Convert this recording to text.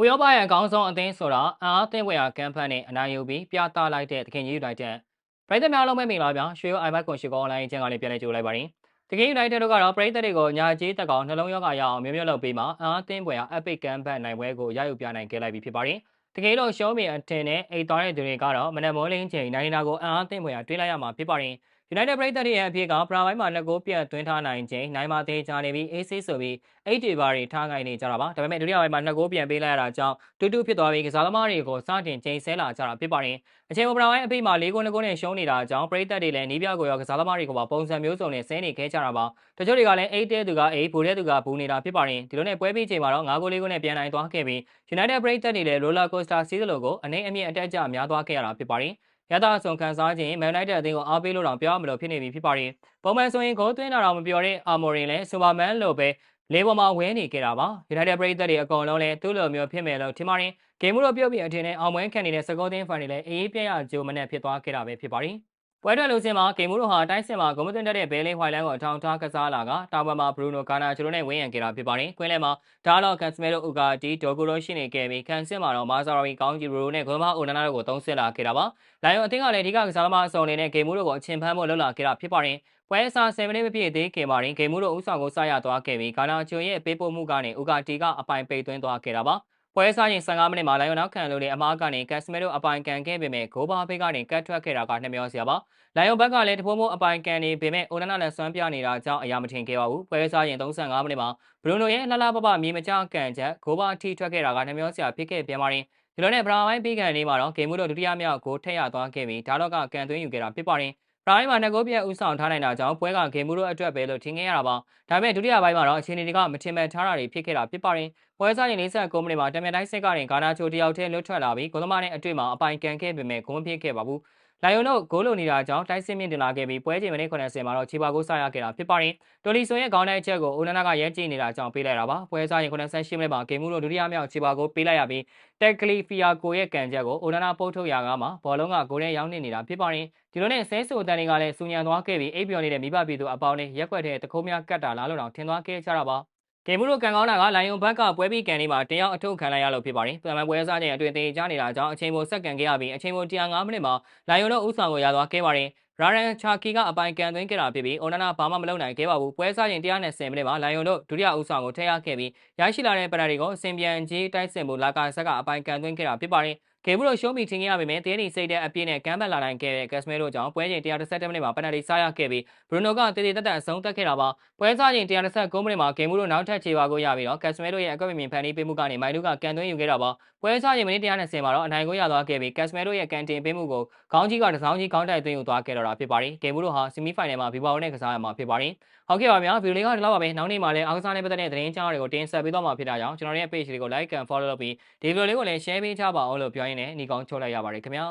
ဥရောပရဲ့အကောင်းဆုံးအသင်းဆိုတာအားအသင်းဝယ်ရာကမ်ဖတ်နဲ့အနိုင်ယူပြီးပြသလိုက်တဲ့တခင်ကြီးယူနိုက်တက်ပရိသတ်များလုံးပဲမင်္ဂလာပါရွှေရိုအိုင်ဘတ်ကွန်ရှိကောအွန်လိုင်းချန်ကလည်းပြန်လည်ကြိုလိုက်ပါရင်တခင်ယူနိုက်တက်တို့ကတော့ပရိသတ်တွေကိုညာကြီးတက်ကောင်နှလုံးရောဂါရအောင်မျိုးမျိုးလုပ်ပြီးမှအားအသင်းဝယ်ရာအပစ်ကမ်ဖတ်နိုင်ပွဲကိုရယူပြနိုင်ခဲ့လိုက်ပြီဖြစ်ပါတယ်တကယ်လို့ရှုံးမီအထင်နဲ့အိတ်သွားတဲ့သူတွေကတော့မနက်မိုးလင်းချိန်နိုင်နာကိုအားအသင်းဝယ်ရာတွေးလိုက်ရမှာဖြစ်ပါတယ် United ပရိသတ်ရဲ့အဖြစ်ကပရာပိုင်းမှာလက်ကိုပြတ်သွင်းထားနိုင်ခြင်းနိုင်မှာသေးချာနေပြီး AC ဆိုပြီးအိတ်တွေပါတွေထားခိုင်းနေကြတာပါဒါပေမဲ့ဒုတိယပိုင်းမှာလက်ကိုပြန်ပေးလိုက်ရတာကြောင့်တူတူဖြစ်သွားပြီးကစားသမားတွေကိုစတင်ချိန်ဆဲလာကြတာဖြစ်ပါတယ်အချိန်ပရာပိုင်းအပိမှာ၄ခုနှစ်ခုနဲ့ရှုံးနေတာကြောင့်ပရိသတ်တွေလည်းနီးပြကိုရောကစားသမားတွေကိုပါပုံစံမျိုးစုံနဲ့ဆဲနေခဲ့ကြတာပါတချို့တွေကလည်းအိတ်တဲသူကအိတ်ဘူတဲ့သူကဘူနေတာဖြစ်ပါတယ်ဒီလိုနဲ့ပွဲပြီးချိန်မှာတော့၅ခု၄ခုနဲ့ပြန်နိုင်သွားခဲ့ပြီး United ပရိသတ်တွေလည်း roller coaster စီးသလိုကိုအနေအမြင့်အတက်အကျများသွားခဲ့ရတာဖြစ်ပါတယ် ရတာဆုံခံစားခြင်းမန်ယူနိုက်တက်အသင်းကိုအားပေးလို့တော့ပြောရမလို့ဖြစ်နေပြီဖြစ်ပါတယ်။ပုံမှန်ဆိုရင်ဂိုးသွင်းတာတော့မပြောတဲ့အာမော်ရင်လည်းစူပါမန်လိုပဲလေးပေါ်မှာဝဲနေခဲ့တာပါ။ United ပရိသတ်တွေအကုန်လုံးလည်းသူ့လိုမျိုးဖြစ်မယ်လို့ထင်ပါတယ်။ဂိမ်းမှုတော့ပြုတ်ပြီးအထင်နဲ့အောင်ပွဲခံနေတဲ့စကောတင်းဖန်တွေလည်းအေးပြရကြိုးမနဲ့ဖြစ်သွားခဲ့တာပဲဖြစ်ပါတယ်။ ပွဲထွက်လူစင်မှာဂိမ်းမှုတို့ဟာတိုင်းစင်မှာဂုံမသွင်းတဲ့ဘဲလင်းဟွိုင်လန်ကိုအထောင်ထားကစားလာကတောင်ဘက်မှာဘရူနိုကာနာချိုတို့နဲ့ဝင်းရံခဲ့တာဖြစ်ပါတယ်။ကွင်းလဲမှာဒါလော့ကန်စမဲတို့ဥကာတီဒိုဂိုရိုရှိနေခဲ့ပြီးကန်စင်မှာတော့မာဇာရီကောင်းဂျီရိုနဲ့ဂွန်မာအိုနာနာတို့ကိုသုံးဆစ်လာခဲ့တာပါ။လိုင်ယွန်အသင်းကလည်းအဓိကကစားသမားအစုံအနေနဲ့ဂိမ်းမှုတို့ကိုအချင်းဖမ်းဖို့လှုပ်လာခဲ့တာဖြစ်ပါတယ်။ပွဲစား7မိနစ်မပြည့်သေးခင်မှာဂိမ်းမှုတို့ဥဆောင်ကိုစရသွားခဲ့ပြီးကာနာချိုရဲ့ပေးပို့မှုကနေဥကာတီကအပိုင်ပိတ်သွင်းသွားခဲ့တာပါ။ ပွဲစားချိန်15မိနစ်မှာလိုင်ယွန်နောက်ခံလို့တဲ့အမားကနေကက်စမဲတို့အပိုင်ကန်ခဲ့ပေမဲ့ဂိုးဘာဖေးကနေကတ်ထွက်ခဲ့တာကနှမျောစရာပါလိုင်ယွန်ဘက်ကလည်းတဖိုးမိုးအပိုင်ကန်နေပေမဲ့အိုနနာလည်းစွမ်းပြနေတာကြောင့်အရာမထင်ခဲ့ပါဘူးပွဲစားချိန်35မိနစ်မှာဘရူနိုရဲ့လှလှပပမြေမကျကန်ချက်ဂိုးဘာထိထွက်ခဲ့တာကနှမျောစရာဖြစ်ခဲ့ပြန်ပါတယ်ဒီလိုနဲ့ဘရာဝိုင်းပြီးကန်နေမှာတော့ဂိမ်းမှုတို့ဒုတိယမြောက်ဂိုးထက်ရသွားခဲ့ပြီးဒါတော့ကကန်သွင်းယူခဲ့တာဖြစ်ပါတယ် ပရိုင်းမှာနှစ်ကိုပြည့်ဥဆောင်ထားနိုင်တာကြောင့်ပွဲကဂိမ်းမှုတို့အတွက်ပဲလို့ထင်ခဲ့ရတာပါ။ဒါပေမဲ့ဒုတိယပိုင်းမှာတော့အခြေအနေတွေကမထင်မှန်ထားတာတွေဖြစ်ခဲ့တာဖြစ်ပါတယ်။ပွဲစားရင်49မိနစ်မှာတမန်တိုင်းစစ်ကနေဂါနာချိုတယောက်တည်းလွတ်ထွက်လာပြီးဂိုးသမားနဲ့အတွေ့မှာအပိုင်ကန်ခဲ့ပေမဲ့ဂိုးမဖြစ်ခဲ့ပါဘူး။ လိုင်ယွန်တို့ဂိုးလိုနေတာကြောင့်တိုက်စစ်မြင့်တင်လာခဲ့ပြီးပွဲချိန်မိနစ်80မှာတော့ချီပါကိုစရခဲ့တာဖြစ်ပါတယ်။တိုလီဆိုရဲ့ခေါင်းတိုင်းချက်ကိုအိုနနာကရဲကြည့်နေတာကြောင့်ပေးလိုက်တာပါ။ပွဲစားရင်88မိနစ်မှာဂိမ်းမှုတို့ဒုတိယမြောက်ချီပါကိုပေးလိုက်ရပြီးတက်ကလီဖီယာကိုရဲ့ကန်ချက်ကိုအိုနနာပုတ်ထုတ်ရာကမှဘောလုံးကဂိုးနဲ့ရောက်နေနေတာဖြစ်ပါတယ်။ဒီလိုနဲ့ဆဲဆူအတန်တွေကလည်းစူညံသွားခဲ့ပြီးအိပ်ပျော်နေတဲ့မိဘပြည်သူအပေါင်းနဲ့ရက်ွက်တဲ့တခိုးများကတ်တာလားလို့တော့ထင်သွားခဲ့ကြတာပါ။ ဂိမ်းမှုတို့ကန်ကောင်းတာကလိုင်ယွန်ဘက်ကပွဲပြီးကန်နေမှာတယောက်အထုတ်ခံလိုက်ရလို့ဖြစ်ပါတယ်။ပြန်မပွဲစားချိန်အတွင်းတင်ကြနေတာကြောင့်အချိန်ပိုဆက်ကန်ခဲ့ရပြီးအချိန်ပို105မိနစ်မှာလိုင်ယွန်တို့ဥဆောင်ကိုရသွားခဲ့ပါတယ်။ရာရန်ချာကီကအပိုင်ကန်သွင်းခဲ့တာဖြစ်ပြီးအိုနာနာဘာမှမလုပ်နိုင်ခဲ့ပါဘူးပွဲစားချိန်120မိနစ်မှာလိုင်ယွန်တို့ဒုတိယဦးဆောင်ကိုထည့်ရခဲ့ပြီးရရှိလာတဲ့ပနယ်တွေကိုအစင်ပြန်ကြီးတိုက်စင်မှုလာကာဆက်ကအပိုင်ကန်သွင်းခဲ့တာဖြစ်ပါတယ် ဂိမ်းမှုတော့ရှုံးပြီးထင်ခဲ့ရပေမဲ့တင်းနီစိတ်တဲ့အပြည့်နဲ့ကမ်းပတ်လာနိုင်ခဲ့တဲ့ကက်စမဲတို့ကြောင့်ပွဲချိန်117မိနစ်မှာပနယ်တီစားရခဲ့ပြီးဘရူနိုကတည်တည်တက်တက်အဆုံးသတ်ခဲ့တာပါပွဲစားချိန်129မိနစ်မှာဂိမ်းမှုတို့နောက်ထပ်ခြေပါကိုရပြီးတော့ကက်စမဲတို့ရဲ့အကွက်မြင်ဖန်တီးပေးမှုကနေမိုင်လူကကန်သွင်းယူခဲ့တာပါပွဲစားချိန်မိနစ်120မှာတော့အနိုင်ကိုရသွားခဲ့ပြီးကက်စမဲတို့ရဲ့ကန်တင်ပေးမှုကိုခေါင်းကြီးကတစောင်းကြီးခေါင်းတိုက်သွင်းယူသွားခဲ့တော့တာဖြစ်ပါတယ်ဂိမ်းမှုတို့ဟာဆီမီဖိုင်နယ်မှာဘီဘာဝနဲ့ကစားရမှာဖြစ်ပါတယ်ဟုတ်ကဲ့ပါဗျာဗီဒီယိုလေးကဒီလောက်ပါပဲနောက်နေ့မှာလည်းအားကစားနဲ့ပတ်သက်တဲ့သတင်းကြားတွေကိုတင်ဆက်ပေးသွားမှာဖြစ်တာကြောင့်ကျွန်တော်ရဲ့ page လေးကို like and follow လုပ်ပြီးဒီဗီဒီယိုလေးကိုလည်း share ပေးကြပါအောင်လို့ပြောရင်းနဲ့ညီကောင်းချုပ်လိုက်ရပါတယ်ခင်ဗျာ